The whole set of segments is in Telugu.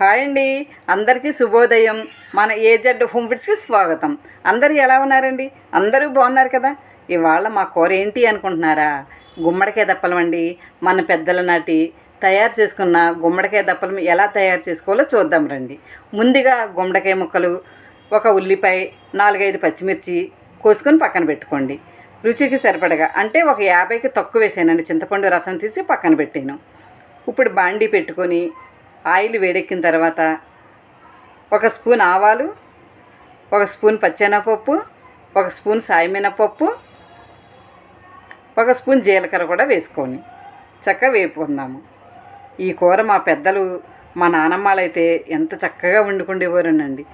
హాయ్ అండి. అందరికీ శుభోదయం. మన ఏజెడ్ హోమ్ ఫిట్స్కి స్వాగతం. అందరూ ఎలా ఉన్నారండి? అందరూ బాగున్నారు కదా? ఇవాళ మా కూర ఏంటి అనుకుంటున్నారా? గుమ్మడికాయ దప్పలం అండి. మన పెద్దల నాటి తయారు చేసుకున్న గుమ్మడికాయ దప్పలం ఎలా తయారు చేసుకోవాలో చూద్దాం రండి. ముందుగా గుమ్మడికాయ ముక్కలు ఒక ఉల్లిపాయ నాలుగైదు పచ్చిమిర్చి కోసుకొని పక్కన పెట్టుకోండి. రుచికి సరిపడగా అంటే ఒక యాభైకి తక్కువ వేసానండి. చింతపండు రసం తీసి పక్కన పెట్టాను. ఇప్పుడు బాండీ పెట్టుకొని ఆయిల్ వేడెక్కిన తర్వాత ఒక స్పూన్ ఆవాలు ఒక స్పూన్ పచ్చెనపప్పు ఒక స్పూన్ సాయమినపప్పు ఒక స్పూన్ జీలకర్ర కూడా వేసుకొని చక్కగా వేపుకుందాము. ఈ కూర మా పెద్దలు మా నానమ్మలు అయితే ఎంత చక్కగా వండుకుండేవారునండి.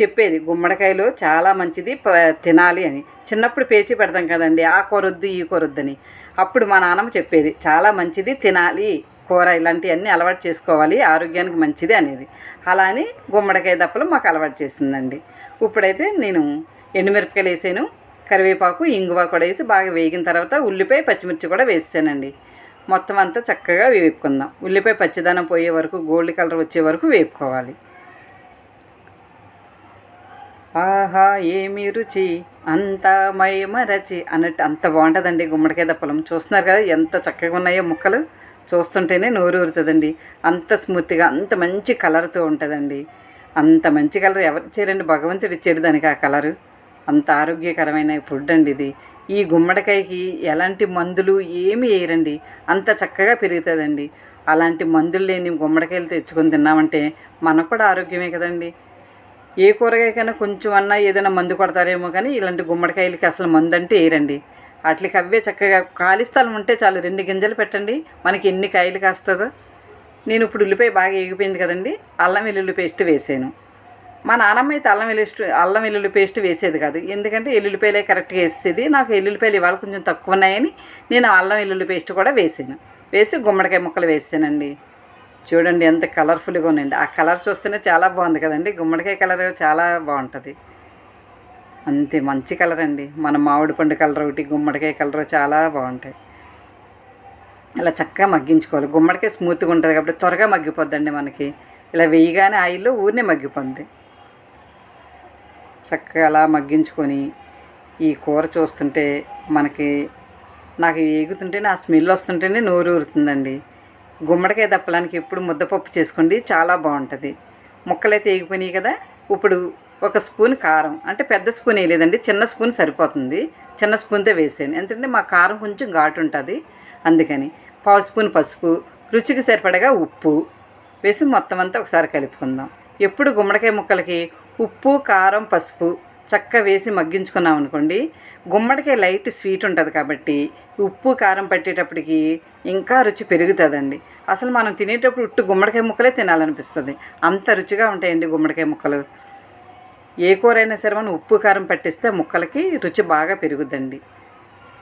చెప్పేది గుమ్మడికాయలు చాలా మంచిది తినాలి అని. చిన్నప్పుడు పేచి పెడతాం కదండి ఆ కూర వద్దు ఈ కూర వద్దని అప్పుడు మా నాన్నమ్మ చెప్పేది చాలా మంచిది తినాలి. కూర ఇలాంటివన్నీ అలవాటు చేసుకోవాలి ఆరోగ్యానికి మంచిది అనేది. అలా అని గుమ్మడికాయ దప్పలు మాకు అలవాటు చేసిందండి. ఇప్పుడైతే నేను ఎండుమిరపకాయలు వేసాను కరివేపాకు ఇంగువ కూడా వేసి బాగా వేగిన తర్వాత ఉల్లిపాయ పచ్చిమిర్చి కూడా వేసానండి. మొత్తం అంతా చక్కగా వేపుకుందాం. ఉల్లిపాయ పచ్చిదనం పోయే వరకు గోల్డ్ కలర్ వచ్చే వరకు వేపుకోవాలి. ఆహా ఏమి రుచి అంత మయమరచి అన్నట్టు అంత బాగుంటుందండి గుమ్మడికాయ దప్పలం. చూస్తున్నారు కదా ఎంత చక్కగా ఉన్నాయో ముక్కలు. చూస్తుంటేనే నోరు ఊరుతుందండి. అంత స్మూత్గా అంత మంచి కలర్తో ఉంటుందండి. అంత మంచి కలర్ ఎవరు ఇచ్చారండి భగవంతుడు ఇచ్చాడు దానికి ఆ కలరు. అంత ఆరోగ్యకరమైన ఫుడ్ అండి ఇది. ఈ గుమ్మడికాయకి ఎలాంటి మందులు ఏమి వేయరండి. అంత చక్కగా పెరుగుతుందండి. అలాంటి మందులు లేని గుమ్మడికాయలు తెచ్చుకొని తిన్నామంటే మనకు కూడా ఆరోగ్యమే కదండి. ఏ కూరగాయకైనా కొంచెం అన్నా ఏదైనా మందు కొడతారేమో కానీ ఇలాంటి గుమ్మడికాయలకి అసలు మందు అంటే వేయరండి. వాటికి అవే చక్కగా ఖాళీ స్థలం ఉంటే చాలు రెండు గింజలు పెట్టండి. మనకి ఎన్ని కాయలు కాస్తుందో. నేను ఇప్పుడు ఉల్లిపాయ బాగా ఎగిపోయింది కదండి అల్లం వెల్లుల్లి పేస్ట్ వేసాను. మా నాన్నమ్మ అయితే అల్లం వెల్లుల్లి అల్లం వెల్లుల్లి పేస్ట్ వేసేది కాదు. ఎందుకంటే ఎల్లుల్లిపాయలే కరెక్ట్గా వేసేది. నాకు ఎల్లుల్లిపాయలు ఇవాళ కొంచెం తక్కువ ఉన్నాయని నేను అల్లం వెల్లుల్లి పేస్ట్ కూడా వేసాను. వేసి గుమ్మడికాయ ముక్కలు వేసానండి. చూడండి ఎంత కలర్ఫుల్గా ఉందండి ఆ కలర్ చూస్తేనే చాలా బాగుంది కదండి. గుమ్మడికాయ కలర్ చాలా బాగుంటుంది. అంతే మంచి కలర్ అండి. మన మామిడి పండు కలర్ ఒకటి గుమ్మడికాయ కలర్ చాలా బాగుంటాయి. ఇలా చక్కగా మగ్గించుకోవాలి. గుమ్మడికాయ స్మూత్గా ఉంటుంది కాబట్టి త్వరగా మగ్గిపోద్దండి మనకి. ఇలా వేయగానే ఆయిల్లో ఊరినే మగ్గిపోద్ది. చక్కగా అలా మగ్గించుకొని ఈ కూర చూస్తుంటే మనకి నాకు ఏగుతుంటేనే ఆ స్మెల్ వస్తుంటేనే నోరు ఊరుతుందండి. గుమ్మడికాయ దప్పలానికి ఎప్పుడు ముద్దపప్పు చేసుకోండి చాలా బాగుంటుంది. ముక్కలైతే ఏగిపోయినాయి కదా ఇప్పుడు ఒక స్పూన్ కారం. అంటే పెద్ద స్పూన్ వేయలేదండి చిన్న స్పూన్ సరిపోతుంది. చిన్న స్పూన్తో వేసాను ఎందుకంటే మా కారం కొంచెం ఘాటు ఉంటుంది. అందుకని పావు స్పూన్ పసుపు రుచికి సరిపడగా ఉప్పు వేసి మొత్తం అంతా ఒకసారి కలుపుకుందాం. ఎప్పుడు గుమ్మడికాయ ముక్కలకి ఉప్పు కారం పసుపు చక్క వేసి మగ్గించుకున్నాం అనుకోండి గుమ్మడికాయ లైట్ స్వీట్ ఉంటుంది కాబట్టి ఉప్పు కారం పట్టేటప్పటికి ఇంకా రుచి పెరుగుతుందండి. అసలు మనం తినేటప్పుడు ఉట్టు గుమ్మడికాయ ముక్కలే తినాలనిపిస్తుంది. అంత రుచిగా ఉంటాయండి గుమ్మడికాయ ముక్కలు. ఏ కూర అయినా సరే మనం ఉప్పు కారం పట్టిస్తే ముక్కలకి రుచి బాగా పెరుగుద్దండి.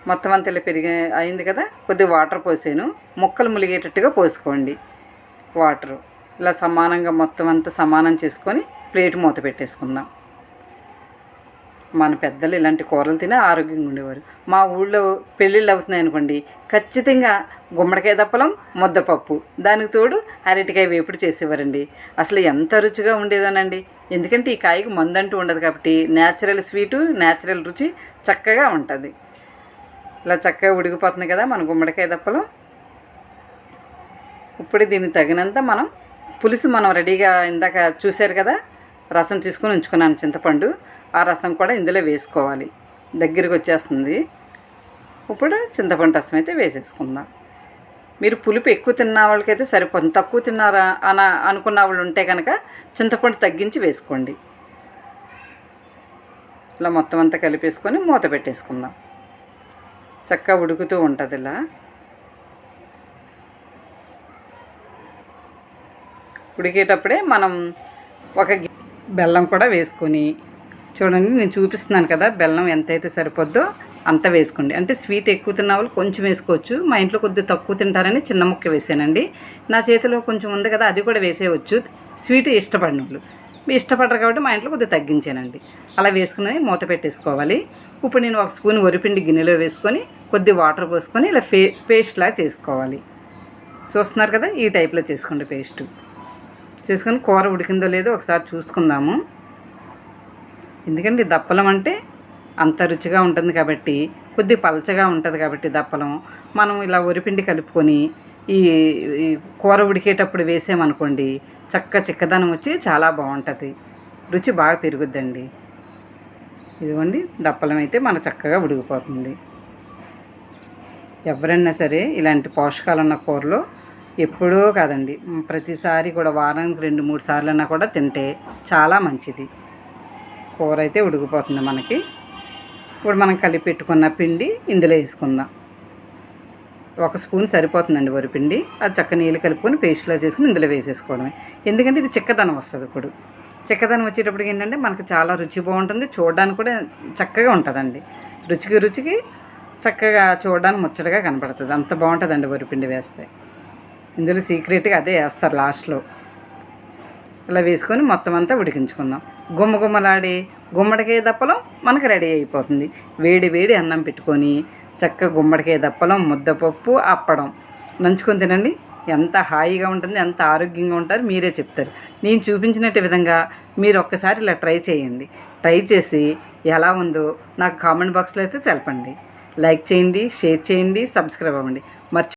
మొత్తం అంత ఇలా పెరిగి అయింది కదా కొద్దిగా వాటర్ పోసాను. ముక్కలు ములిగేటట్టుగా పోసుకోండి వాటరు. ఇలా సమానంగా మొత్తం అంతా సమానం చేసుకొని ప్లేట్ మూత పెట్టేసుకుందాం. మన పెద్దలు ఇలాంటి కూరలు తిని ఆరోగ్యంగా ఉండేవారు. మా ఊళ్ళో పెళ్ళిళ్ళు అవుతున్నాయి అనుకోండి ఖచ్చితంగా గుమ్మడికాయ దప్పలం ముద్దపప్పు. దానికి తోడు అరటికాయ వేపుడు చేసేవారండి. అసలు ఎంత రుచిగా ఉండేదోనండి. ఎందుకంటే ఈ కాయకు మందంటూ ఉండదు కాబట్టి న్యాచురల్ స్వీటు న్యాచురల్ రుచి చక్కగా ఉంటుంది. ఇలా చక్కగా ఉడికిపోతుంది కదా మన గుమ్మడికాయ దప్పలం. ఇప్పుడు దీనికి తగినంత మనం పులుసు మనం రెడీగా ఇందాక చూశారు కదా రసం తీసుకుని ఉంచుకున్నాను చింతపండు. ఆ రసం కూడా ఇందులో వేసుకోవాలి. దగ్గరికి వచ్చేస్తుంది. ఇప్పుడు చింతపండు రసం అయితే వేసేసుకుందాం. మీరు పులుపు ఎక్కువ తిన్న వాళ్ళకైతే సరిపోతుంది తక్కువ తిన్నారా అన అనుకున్న వాళ్ళు ఉంటే కనుక చింతపండు తగ్గించి వేసుకోండి. ఇలా మొత్తం అంతా కలిపేసుకొని మూత పెట్టేసుకుందాం. చక్కగా ఉడుకుతూ ఉంటుంది ఇలా. ఉడికేటప్పుడే మనం ఒక బెల్లం కూడా వేసుకొని చూడండి నేను చూపిస్తున్నాను కదా బెల్లం ఎంతైతే సరిపోద్దో అంత వేసుకోండి. అంటే స్వీట్ ఎక్కువ తిన్న వాళ్ళు కొంచెం వేసుకోవచ్చు. మా ఇంట్లో కొద్దిగా తక్కువ తింటారని చిన్న ముక్క వేసానండి. నా చేతిలో కొంచెం ఉంది కదా అది కూడా వేసేయవచ్చు స్వీట్ ఇష్టపడిన వాళ్ళు మీరు ఇష్టపడరు కాబట్టి మా ఇంట్లో కొద్దిగా తగ్గించానండి. అలా వేసుకుని మూత పెట్టేసుకోవాలి. ఇప్పుడు నేను ఒక స్పూన్ వరిపిండి గిన్నెలో వేసుకొని కొద్ది వాటర్ పోసుకొని ఇలా పే పేస్ట్లా చేసుకోవాలి. చూస్తున్నారు కదా ఈ టైప్లో చేసుకోండి పేస్ట్. చేసుకొని కూర ఉడికిందో లేదో ఒకసారి చూసుకుందాము. ఎందుకంటే దప్పలం అంటే అంత రుచిగా ఉంటుంది కాబట్టి కొద్ది పలచగా ఉంటుంది కాబట్టి దప్పలం. మనం ఇలా ఒరిపిండి కలుపుకొని ఈ కూర ఉడికేటప్పుడు వేసామనుకోండి చక్క చిక్కదనం వచ్చి చాలా బాగుంటుంది. రుచి బాగా పెరుగుద్దండి. ఇదిగోండి దప్పలం అయితే మన చక్కగా ఉడికిపోతుంది. ఎవరైనా సరే ఇలాంటి పోషకాలు ఉన్న కూరలు ఎప్పుడూ కాదండి ప్రతిసారి కూడా వారానికి రెండు మూడు సార్లు అన్నా కూడా తింటే చాలా మంచిది. కూర అయితే ఉడికిపోతుంది మనకి. ఇప్పుడు మనం కలిపి పెట్టుకున్న పిండి ఇందులో వేసుకుందాం. ఒక స్పూన్ సరిపోతుందండి వరిపిండి అది చక్క నీళ్ళు కలుపుకొని పేస్ట్లో చేసుకుని ఇందులో వేసేసుకోవడమే. ఎందుకంటే ఇది చిక్కదనం వస్తుంది ఇప్పుడు. చిక్కదనం వచ్చేటప్పటికి ఏంటంటే మనకి చాలా రుచి బాగుంటుంది. చూడడానికి కూడా చక్కగా ఉంటుందండి. రుచికి రుచికి చక్కగా చూడడానికి ముచ్చటగా కనపడుతుంది. అంత బాగుంటుందండి వరిపిండి వేస్తే. ఇందులో సీక్రెట్గా అదే వేస్తారు లాస్ట్లో. ఇలా వేసుకొని మొత్తం అంతా ఉడికించుకుందాం. గుమ్మ గుమ్మలాడి గుమ్మడికాయ దప్పలం మనకు రెడీ అయిపోతుంది. వేడి వేడి అన్నం పెట్టుకొని చక్కగా గుమ్మడికాయ దప్పలం ముద్దపప్పు అప్పడం నంచుకొని తినండి. ఎంత హాయిగా ఉంటుంది ఎంత ఆరోగ్యంగా ఉంటారు మీరే చెప్తారు. నేను చూపించినట్టు విధంగా మీరు ఒక్కసారి ఇలా ట్రై చేయండి. ట్రై చేసి ఎలా ఉందో నాకు కామెంట్ బాక్స్లో అయితే తెలపండి. లైక్ చేయండి షేర్ చేయండి సబ్స్క్రైబ్ అవ్వండి. మర్చి